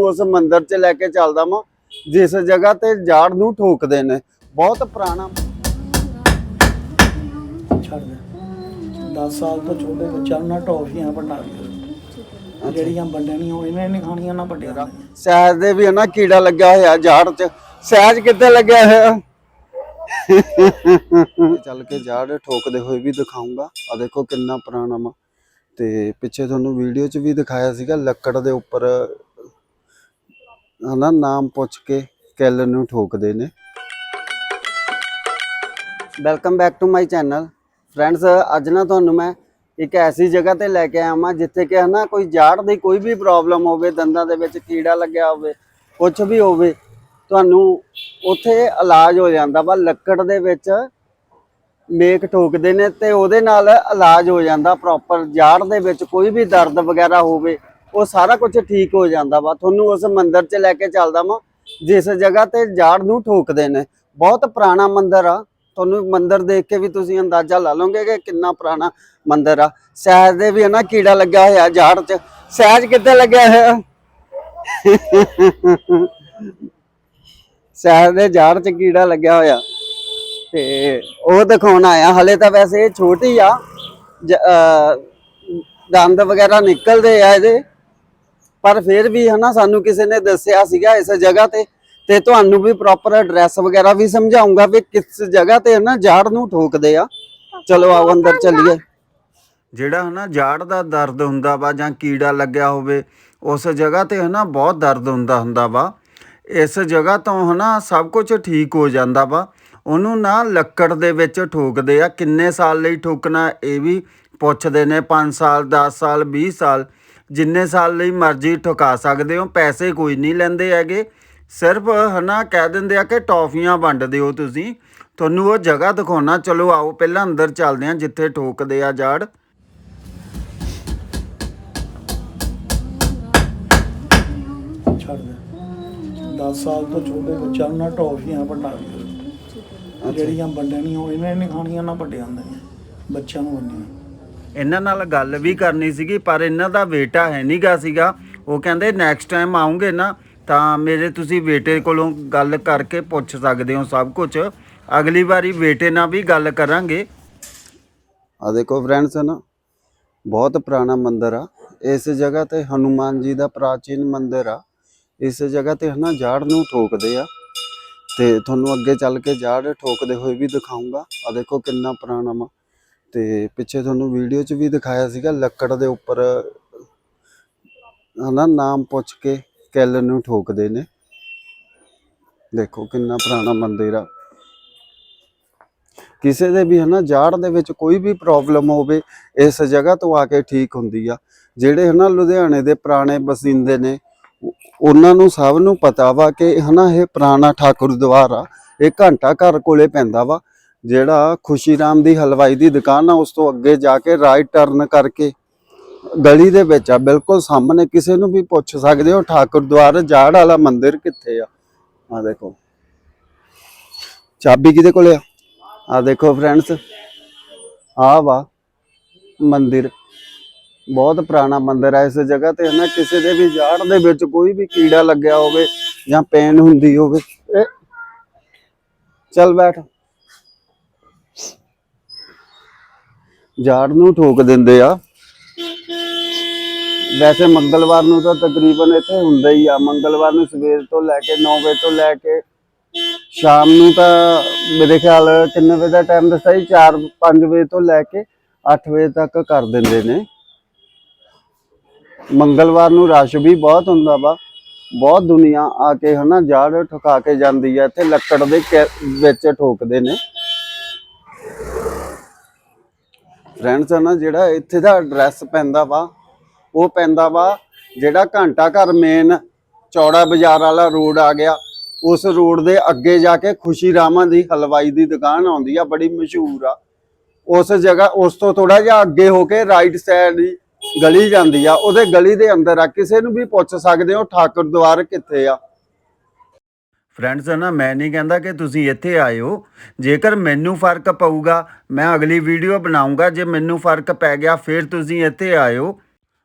ਉਸ ਮੰਦਿਰ 'ਚ ਲੈ ਕੇ ਚੱਲਦਾ ਵਾਂ ਜਿਸ ਜਗ੍ਹਾ ਤੇ ਜਾੜ ਨੂੰ ਠੋਕਦੇ ਨੇ। ਬਹੁਤ ਪੁਰਾਣਾ। ਛੱਡ ਦੇ। 10 ਸਾਲ ਤੋਂ ਛੋਟੇ ਬੱਚਿਆਂ ਨੂੰ ਨਾ ਟੌਫੀਆਂ ਵੰਡਾ ਦਿਓ ਜਿਹੜੀਆਂ ਨਹੀਂ ਉਹ ਇਹਨਾਂ ਨੇ ਖਾਣੀਆਂ ਨਾ ਵੱਡਿਆਂ ਨੇ। ਸਹਿਜ ਦੇ ਵੀ ਨਾ ਕੀੜਾ ਲੱਗਿਆ ਹੋਇਆ ਜਾੜ 'ਚ। ਸਹਿਜ ਕਿੱਥੇ ਲੱਗਿਆ ਹੋਇਆ? ਚੱਲ ਕੇ ਜਾੜ ਠੋਕਦੇ ਹੋਏ ਵੀ ਦਿਖਾਉਂਗਾ ਆ ਦੇਖੋ ਕਿੰਨਾ ਪੁਰਾਣਾ ਵਾ। ਤੇ ਪਿੱਛੇ ਤੁਹਾਨੂੰ ਵੀਡੀਓ 'ਚ ਵੀ ਦਿਖਾਇਆ ਸੀਗਾ ਲੱਕੜ ਦੇ ਉੱਪਰ ਹਨਾ, ਨਾਮ ਪੁੱਛ ਕੇ ਕਿੱਲ ਨੂੰ ਠੋਕਦੇ ਨੇ। Welcome back to my channel friends ਅੱਜ ਨਾ ਤੁਹਾਨੂੰ ਮੈਂ ਇੱਕ ਐਸੀ ਜਗ੍ਹਾ ਤੇ ਲੈ ਕੇ ਆਵਾਂ ਜਿੱਥੇ ਕਿ ਹਨਾ, ਕੋਈ ਜਾੜ ਦੀ ਕੋਈ ਵੀ ਪ੍ਰੋਬਲਮ ਹੋਵੇ, ਦੰਦਾਂ ਦੇ ਵਿੱਚ ਕੀੜਾ ਲੱਗਿਆ ਹੋਵੇ ਕੁਝ ਵੀ ਹੋਵੇ, ਤੁਹਾਨੂੰ ਉੱਥੇ ਇਲਾਜ ਹੋ ਜਾਂਦਾ ਵਾ। ਲੱਕੜ ਦੇ ਵਿੱਚ ਮੇਕ ਠੋਕਦੇ ਨੇ ਤੇ ਉਹਦੇ ਨਾਲ ਇਲਾਜ ਹੋ ਜਾਂਦਾ ਪ੍ਰੋਪਰ ਜਾੜ ਦੇ ਵਿੱਚ ਕੋਈ ਵੀ ਦਰਦ ਵਗੈਰਾ ਹੋਵੇ ਉਹ ਸਾਰਾ ਕੁਝ ਠੀਕ ਹੋ ਜਾਂਦਾ ਵਾ। ਤੁਹਾਨੂੰ ਉਸ ਮੰਦਿਰ 'ਚ ਲੈ ਕੇ ਚੱਲਦਾ ਵਾਂ, ਜਿਸ ਜਗ੍ਹਾ ਤੇ ਜਾੜ ਨੂੰ ਠੋਕਦੇ ਨੇ। ਬਹੁਤ ਪੁਰਾਣਾ ਮੰਦਿਰ ਆ। ਤੁਹਾਨੂੰ ਮੰਦਿਰ ਦੇਖ ਕੇ ਵੀ ਤੁਸੀਂ ਅੰਦਾਜ਼ਾ ਲਾ ਲਓਗੇ ਕਿ ਕਿੰਨਾ ਪੁਰਾਣਾ ਮੰਦਿਰ ਆ। ਸਹਿਜ ਦੇ ਵੀ ਨਾ ਕੀੜਾ ਲੱਗਾ ਹੋਇਆ ਜਾੜ 'ਚ। ਸਹਿਜ ਕਿੱਥੇ ਲੱਗਿਆ ਹੋਇਆ? ਸਹਿਜ ਦੇ ਜਾੜ 'ਚ ਕੀੜਾ ਲੱਗਿਆ ਹੋਇਆ। ਤੇ ਉਹ ਦਿਖਾਉਣ ਆਇਆ। ਹਲੇ ਤਾਂ ਵੈਸੇ ਇਹ ਛੋਟੀ ਆ। ਜ- ਦੰਦ ਵਗੈਰਾ ਨਿਕਲਦੇ ਆ ਇਹਦੇ। ਪਰ ਫਿਰ ਵੀ ਹਨਾ ਸਾਨੂੰ ਕਿਸੇ ਨੇ ਦੱਸਿਆ ਸੀਗਾ ਇਸ ਜਗ੍ਹਾ ਤੇ ਤੇ ਤੁਹਾਨੂੰ ਵੀ ਪ੍ਰੋਪਰ ਐਡਰੈਸ ਵਗੈਰਾ ਵੀ ਸਮਝਾਉਂਗਾ ਵੀ ਕਿਸ ਜਗ੍ਹਾ ਤੇ ਹਨਾ ਜਾੜ ਨੂੰ ਠੋਕਦੇ ਆ। ਚਲੋ ਆਓ ਅੰਦਰ ਚੱਲੀਏ। ਜਿਹੜਾ ਹਨਾ ਜਾੜ ਦਾ ਦਰਦ ਹੁੰਦਾ ਵਾ ਜਾਂ ਕੀੜਾ ਲੱਗਿਆ ਹੋਵੇ, ਉਸ ਜਗ੍ਹਾ ਤੇ ਹਨਾ ਬਹੁਤ ਦਰਦ ਹੁੰਦਾ ਹੁੰਦਾ ਵਾ। ਇਸ ਜਗ੍ਹਾ ਤੋਂ ਹਨਾ ਸਭ ਕੁਝ ਠੀਕ ਹੋ ਜਾਂਦਾ ਵਾ। ਉਹਨੂੰ ਨਾ ਲੱਕੜ ਦੇ ਵਿੱਚ ਠੋਕਦੇ ਆ, ਕਿੰਨੇ ਸਾਲ ਲਈ ਠੋਕਣਾ ਇਹ ਵੀ ਪੁੱਛਦੇ ਨੇ 5 ਸਾਲ 10 ਸਾਲ 20 ਸਾਲ। ਜਿੰਨੇ ਸਾਲ ਲਈ ਮਰਜ਼ੀ ਠੁਕਾ ਸਕਦੇ ਹੋ, ਪੈਸੇ ਕੋਈ ਨਹੀਂ ਲੈਂਦੇ ਹੈਗੇ। ਸਿਰਫ ਹਨਾ ਕਹਿ ਦਿੰਦੇ ਆ ਕਿ ਟੌਫੀਆਂ ਵੰਡ ਦਿਓ ਤੁਸੀਂ। ਤੁਹਾਨੂੰ ਉਹ ਜਗ੍ਹਾ ਦਿਖਾਉਣਾ। ਚਲੋ ਆਓ, ਪਹਿਲਾਂ ਅੰਦਰ ਚੱਲਦੇ ਆ ਜਿੱਥੇ ਠੋਕਦੇ ਆ ਜਾੜ। ਛੱਡ 10 ਸਾਲ ਤੋਂ ਛੋਟੇ ਬੱਚਿਆਂ ਨੂੰ ਨਾ ਟੌਫੀਆਂ ਵੰਡਾ ਦਿਓ। ਜਿਹੜੀਆਂ ਵੱਡਿਆਂ ਉਹ ਇਹਨਾਂ ਨੇ ਖਾਣੀਆਂ, ਨਾ ਵੱਡਿਆਂ ਨੇ। ਬੱਚਿਆਂ ਨੂੰ ਵੰਡੀਆਂ ਇਹਨਾਂ ਨਾਲ ਗੱਲ ਵੀ ਕਰਨੀ ਸੀਗੀ, ਪਰ ਇਹਨਾਂ ਦਾ ਬੇਟਾ ਹੈ ਨਹੀਂਗਾ ਸੀਗਾ। ਉਹ ਕਹਿੰਦੇ ਨੈਕਸਟ ਟਾਈਮ ਆਉਂਗੇ ਨਾ, ਤਾਂ ਮੇਰੇ ਤੁਸੀਂ ਬੇਟੇ ਕੋਲੋਂ ਗੱਲ ਕਰਕੇ ਪੁੱਛ ਸਕਦੇ ਹੋ ਸਭ ਕੁਝ ਅਗਲੀ ਵਾਰੀ ਬੇਟੇ ਨਾਲ ਵੀ ਗੱਲ ਕਰਾਂਗੇ। ਆ ਦੇਖੋ ਫਰੈਂਡਸ ਨਾ, ਬਹੁਤ ਪੁਰਾਣਾ ਮੰਦਿਰ ਆ। ਇਸ ਜਗ੍ਹਾ ਤੇ ਹਨੂਮਾਨ ਜੀ ਦਾ ਪ੍ਰਾਚੀਨ ਮੰਦਿਰ ਆ। ਇਸ ਜਗ੍ਹਾ ਤੇ ਹਨਾ, ਜਾੜ ਨੂੰ ਠੋਕਦੇ ਆ। ਤੇ ਤੁਹਾਨੂੰ ਅੱਗੇ ਚੱਲ ਕੇ ਜਾੜ ਠੋਕਦੇ ਹੋਏ ਵੀ ਦਿਖਾਉਂਗਾ ਆ ਦੇਖੋ ਕਿੰਨਾ ਪੁਰਾਣਾ ਵਾ ਤੇ ਪਿੱਛੇ ਤੁਹਾਨੂੰ ਵੀਡੀਓ 'ਚ ਵੀ ਦਿਖਾਇਆ ਸੀਗਾ ਲੱਕੜ ਦੇ ਉੱਪਰ, ਹਨਾ, ਨਾਮ ਪੁੱਛ ਕੇ ਕੈਲਨ ਨੂੰ ਠੋਕਦੇ ਨੇ। ਦੇਖੋ ਕਿੰਨਾ ਪੁਰਾਣਾ ਮੰਦਿਰ ਆ। ਕਿਸੇ ਦੇ ਵੀ, ਹਨਾ, ਜਾੜ ਦੇ ਵਿੱਚ ਕੋਈ ਵੀ ਪ੍ਰੋਬਲਮ ਹੋਵੇ, ਇਸ ਜਗ੍ਹਾ ਤੋਂ ਆ ਕੇ ਠੀਕ ਹੁੰਦੀ ਆ। ਜਿਹੜੇ, ਹਨਾ, ਲੁਧਿਆਣੇ ਦੇ ਪੁਰਾਣੇ ਬਸਿੰਦੇ ਨੇ, ਉਹਨਾਂ ਨੂੰ ਸਭ ਨੂੰ ਪਤਾ ਵਾ ਕਿ, ਹਨਾ, ਇਹ ਪੁਰਾਣਾ ਠਾਕੁਰ ਦਵਾਰ ਆ ਇਹ ਘੰਟਾ ਘਰ ਕੋਲੇ ਪੈਂਦਾ ਵਾ। ਜਿਹੜਾ ਖੁਸ਼ੀ ਰਾਮ ਦੀ ਹਲਵਾਈ ਦੀ ਦੁਕਾਨ ਆ, ਉਸ ਤੋਂ ਅੱਗੇ ਜਾ ਕੇ ਰਾਈਟ ਟਰਨ ਕਰਕੇ ਗਲੀ ਦੇ ਵਿੱਚ ਆ, ਬਿਲਕੁਲ ਸਾਹਮਣੇ ਕਿਸੇ ਨੂੰ ਵੀ ਪੁੱਛ ਸਕਦੇ ਹੋ, ਠਾਕੁਰ ਦਵਾਰ ਜਾੜ ਵਾਲਾ ਮੰਦਿਰ ਕਿੱਥੇ ਆ? ਆ ਦੇਖੋ। ਚਾਬੀ ਕਿਹਦੇ ਕੋਲੇ ਆ? ਆ ਦੇਖੋ ਫਰੈਂਡਸ ਆ ਵਾ ਮੰਦਿਰ। ਬਹੁਤ ਪੁਰਾਣਾ ਮੰਦਿਰ ਹੈ ਇਸ ਜਗ੍ਹਾ ਤੇ, ਹਨਾ, ਕਿਸੇ ਦੇ ਵੀ ਜਾੜ ਦੇ ਵਿੱਚ ਕੋਈ ਵੀ ਕੀੜਾ ਲੱਗਿਆ ਹੋਵੇ ਜਾਂ ਪੇਨ ਹੁੰਦੀ ਹੋਵੇ। ਇਹ ਚੱਲ ਬੈਠ। ਜਾੜ ਨੂੰ ਠੋਕ ਦਿੰਦੇ ਆ। ਵੈਸੇ ਮੰਗਲਵਾਰ ਨੂੰ ਤਾਂ ਤਕਰੀਬਨ ਇੱਥੇ ਹੁੰਦਾ ਹੀ ਆ। ਮੰਗਲਵਾਰ ਨੂੰ ਸਵੇਰ ਤੋਂ ਲੈ ਕੇ 9 ਵਜੇ ਤੋਂ ਲੈ ਕੇ ਸ਼ਾਮ ਨੂੰ ਤਾਂ ਮੇਰੇ ਖਿਆਲ ਕਿੰਨੇ ਵਜੇ ਦਾ ਟਾਈਮ ਦੱਸਿਆ ਜੀ? 4 5 ਵਜੇ ਤੋਂ ਲੈ ਕੇ 8 ਵਜੇ ਤੱਕ ਕਰ ਦਿੰਦੇ ਨੇ। ਮੰਗਲਵਾਰ ਨੂੰ ਰਸ਼ ਵੀ ਬਹੁਤ ਹੁੰਦਾ ਵਾ। ਬਹੁਤ ਦੁਨੀਆ ਆ ਕੇ ਹਨਾ ਜਾੜ ਠੁਕਾ ਕੇ ਜਾਂਦੀ ਆ। ਇੱਥੇ ਲੱਕੜ ਦੇ ਵਿੱਚ ਠੋਕਦੇ ਨੇ। ਫਰੈਂਡਸ ਨਾ, ਜਿਹੜਾ ਇੱਥੇ ਦਾ ਐਡਰੈਸ ਪੈਂਦਾ ਵਾ, ਉਹ ਪੈਂਦਾ ਵਾ ਜਿਹੜਾ ਘੰਟਾ ਘਰ ਮੇਨ ਚੌੜਾ ਬਾਜ਼ਾਰ ਵਾਲਾ ਰੋਡ ਆ ਗਿਆ। ਉਸ ਰੋਡ ਦੇ ਅੱਗੇ ਜਾ ਕੇ ਖੁਸ਼ੀ ਰਾਮਾਂ ਦੀ ਹਲਵਾਈ ਦੀ ਦੁਕਾਨ ਆਉਂਦੀ ਆ, ਬੜੀ ਮਸ਼ਹੂਰ ਆ। ਉਸ ਜਗ੍ਹਾ, ਉਸ ਤੋਂ ਥੋੜਾ ਜਿਹਾ ਅੱਗੇ ਹੋ ਕੇ ਰਾਈਟ ਸਾਈਡ ਦੀ ਗਲੀ ਜਾਂਦੀ ਆ। ਉਹਦੇ ਗਲੀ ਦੇ ਅੰਦਰ ਆ, ਕਿਸੇ ਨੂੰ ਵੀ ਪੁੱਛ ਸਕਦੇ ਹੋ, ਠਾਕੁਰ ਦੁਆਰ ਕਿੱਥੇ ਆ? ਫਰੈਂਡਸ ਨਾ, ਮੈਂ ਨਹੀਂ ਕਹਿੰਦਾ ਕਿ ਤੁਸੀਂ ਇੱਥੇ ਆਇਓ ਜੇਕਰ ਮੈਨੂੰ ਫ਼ਰਕ ਪਊਗਾ, ਮੈਂ ਅਗਲੀ ਵੀਡੀਓ ਬਣਾਉਂਗਾ ਜੇ ਮੈਨੂੰ ਫ਼ਰਕ ਪੈ ਗਿਆ, ਫਿਰ ਤੁਸੀਂ ਇੱਥੇ ਆਇਓ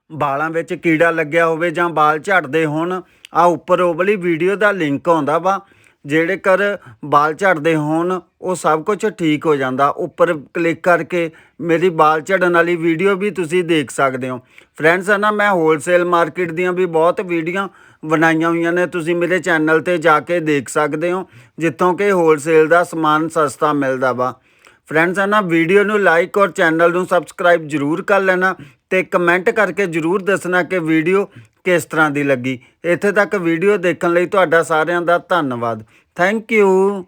ਬਾਲਾਂ ਵਿੱਚ ਕੀੜਾ ਲੱਗਿਆ ਹੋਵੇ ਜਾਂ ਬਾਲ ਝੜਦੇ ਹੋਣ ਆ ਉੱਪਰ ਉਹ ਵਾਲੀ ਵੀਡੀਓ ਦਾ ਲਿੰਕ ਆਉਂਦਾ ਵਾ। ਜਿਹੜੇ ਕਰ ਬਾਲ ਝੜਦੇ ਹੋਣ, ਉਹ ਸਭ ਕੁਝ ਠੀਕ ਹੋ ਜਾਂਦਾ। ਉੱਪਰ ਕਲਿੱਕ ਕਰਕੇ ਮੇਰੀ ਬਾਲ ਝੜਨ ਵਾਲੀ ਵੀਡੀਓ ਵੀ ਤੁਸੀਂ ਦੇਖ ਸਕਦੇ ਹੋ। ਫਰੈਂਡਸ ਹੈ ਨਾ, ਮੈਂ ਹੋਲਸੇਲ ਮਾਰਕੀਟ ਦੀਆਂ ਵੀ ਬਹੁਤ ਵੀਡੀਓ ਬਣਾਈਆਂ ਹੋਈਆਂ ਨੇ। ਤੁਸੀਂ ਮੇਰੇ ਚੈਨਲ ਤੇ ਜਾ ਕੇ ਦੇਖ ਸਕਦੇ ਹੋ, ਜਿੱਥੋਂ ਕਿ ਹੋਲਸੇਲ ਦਾ ਸਮਾਨ ਸਸਤਾ ਮਿਲਦਾ ਵਾ। ਫਰੈਂਡਸ ਹੈ ਨਾ ਵੀਡੀਓ ਨੂੰ ਲਾਈਕ ਔਰ ਚੈਨਲ ਨੂੰ ਸਬਸਕ੍ਰਾਈਬ ਜਰੂਰ ਕਰ ਲੈਣਾ ਤੇ ਕਮੈਂਟ ਕਰਕੇ ਜਰੂਰ ਦੱਸਣਾ ਕਿ ਵੀਡੀਓ ਕਿਸ ਤਰ੍ਹਾਂ ਦੀ ਲੱਗੀ। ਇੱਥੇ ਤੱਕ ਵੀਡੀਓ ਦੇਖਣ ਲਈ ਤੁਹਾਡਾ ਸਾਰਿਆਂ ਦਾ ਧੰਨਵਾਦ। Thank you